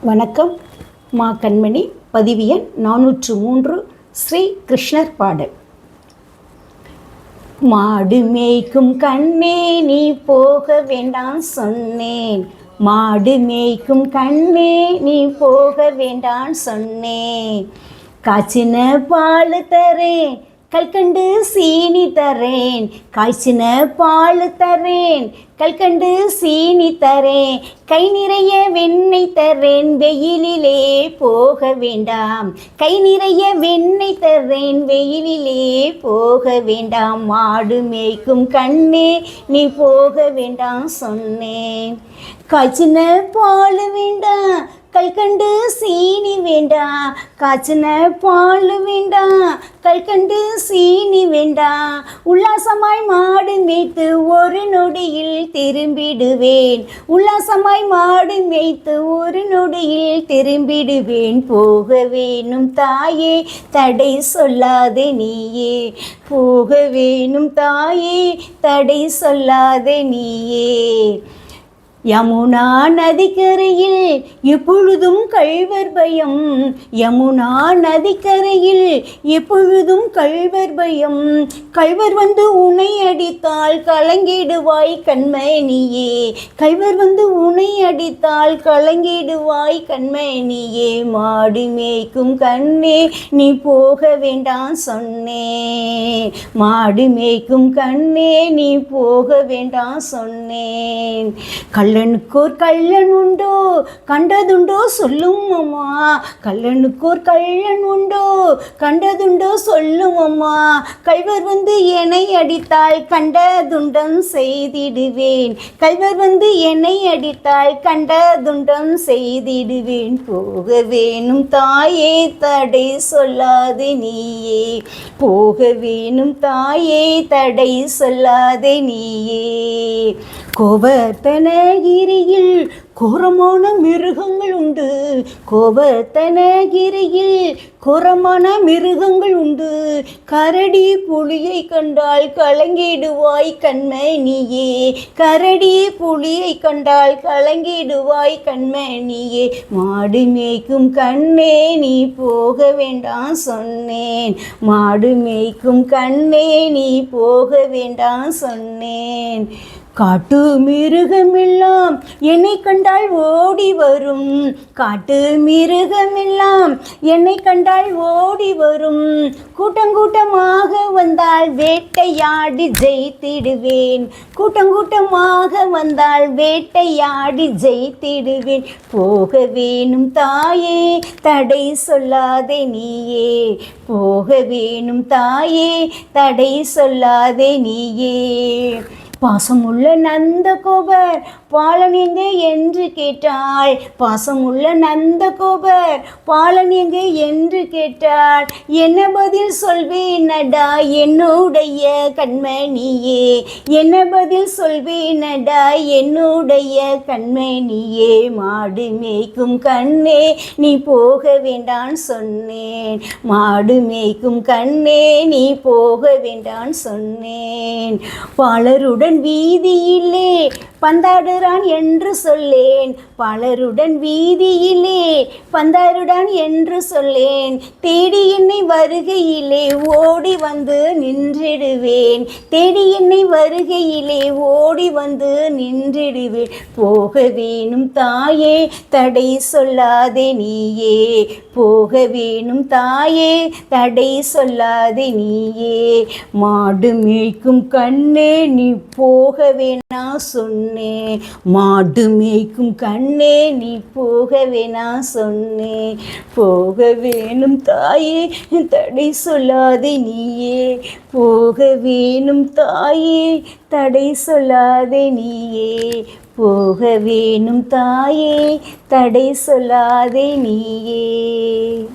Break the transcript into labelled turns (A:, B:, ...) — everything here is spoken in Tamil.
A: வணக்கம். மா கண்மணி பதிவு நானூற்று மூன்று ஸ்ரீ கிருஷ்ணர் பாடல். மாடு மேய்க்கும் கண்ணே நீ போக வேண்டாம் சொன்னேன். மாடு மேய்க்கும் கண்ணே நீ போக வேண்டாம் சொன்னேன். காய்ச்சின பால் தரேன் கல்கண்டு சீனி தரேன். காய்ச்சின பால் தரேன். கல்கண்டு சீனி தரேன். கை நிறைய வெண்ணெய் தரேன். வெயிலிலே போக வேண்டாம். கை நிறைய வெண்ணெய் தரேன். வெயிலிலே போக வேண்டாம். மாடு மேய்க்கும் கண்ணே நீ போக வேண்டாம் சொன்னேன். காய்ச்சின பால் வேண்டாம். கல்கண்டு சீனி வேண்டாம் காய்ச்சின பால் வேண்டாம் கல்கண்டு சீனி வேண்டாம் உல்லாசமாய் மாடு மேய்த்து ஒரு நொடியில் திரும்பிடுவேன். உல்லாசமாய் மாடு மேய்த்து ஒரு நொடியில் திரும்பிடுவேன். போக வேணும் தாயே தடை சொல்லாதே நீயே. போக வேணும் தாயே தடை சொல்லாதே நீயே. யமுனா நதிக்கரையில் எப்பொழுதும் கழ்வர் பயம். யமுனா நதிக்கரையில் எப்பொழுதும் கழ்வர் பயம். கழ்வர் வந்து உனை அடித்தால் கலங்கிடுவாய் கண்மணியே. கழ்வர் வந்து உனை அடித்தால் கலங்கிடுவாய் கண்மணியே. மாடு மேய்க்கும் கண்ணே நீ போக வேண்டாம் சொன்னேன் மாடு மேய்க்கும் கண்ணே நீ போக வேண்டாம் சொன்னேன். கல்லனுக்கோர் கள்ளன் உண்டோ கண்டதுண்டோ சொல்லும் அம்மா. கல்லனுக்கோர் கள்ளன் உண்டோ கண்டதுண்டோ சொல்லும் அம்மா. கல்வர் வந்து என்னை அடித்தால் கண்டதுண்டம் செய்திடுவேன். கல்வர் வந்து என்னை அடித்தால் கண்டதுண்டம் செய்திடுவேன். போக வேணும் தாயே தடை சொல்லாதே நீயே. போக வேணும் தாயே தடை சொல்லாதே நீயே. கோவர்த்தனகிரியில் கோரமான மிருகங்கள் உண்டு. கோபத்தனகிரியில் கோரமான மிருகங்கள் உண்டு. கரடி புலியை கண்டால் கலங்கிடுவாய் கண்மணியே கரடி புலியை கண்டால் கலங்கிடுவாய் கண்மணியே மாடு மேய்க்கும் கண்ணே நீ போக வேண்டாம் சொன்னேன். மாடு மேய்க்கும் கண்ணே நீ போக வேண்டாம் சொன்னேன். காட்டு மிருகமெல்லாம் என்னை கண்டால் ஓடி வரும். காட்டு மிருகமெல்லாம் என்னை கண்டால் ஓடி வரும். கூட்டங்கூட்டமாக வந்தால் வேட்டையாடி ஜெயித்திடுவேன். கூட்டங்கூட்டமாக வந்தால் வேட்டையாடி ஜெயித்திடுவேன். போக வேணும் தாயே தடை சொல்லாதே நீயே. போக வேணும் தாயே தடை சொல்லாதே நீயே. பாசமுள்ள நந்த கோபர் பாலன் எங்கே என்று கேட்டாள். பாசமுள்ள நந்தகோபர் பாலன் எங்கே என்று கேட்டாள். என்ன பதில் சொல்வேனடா என்னுடைய கண்மணியே? என்ன பதில் சொல்வேனடா என்னுடைய கண்மணியே? மாடு மேய்க்கும் கண்ணே நீ போக வேண்டான் சொன்னேன். மாடு மேய்க்கும் கண்ணே நீ போக வேண்டாம் சொன்னேன். பாலருடன் பலருடன் வீதியிலே பந்தாடுறான் என்று சொல்லேன். பலருடன் வீதியிலே பந்தாடுறான் என்று சொல்லேன். தேடி என்னை வருகையிலே ஓடி வந்து நின்றிடுவேன். தேடி என்னை வருகையிலே ஓடி வந்து நின்றிடுவேன். போக வேணும் தாயே தடை சொல்லாதே நீயே. போக வேணும் தாயே தடை சொல்லாதே நீயே. மாடு மேய்க்கும் கண்ணே நீ போக வேணா சொன்னே மாடு மேய்க்கும் கண்ணே நீ போகவே நான் சொன்னே. போக வேணும் தாயே தடை சொல்லாதே நீயே. போக வேணும் தாயே தடை சொல்லாதே நீயே. போக வேணும் தாயே தடை சொல்லாதே நீயே.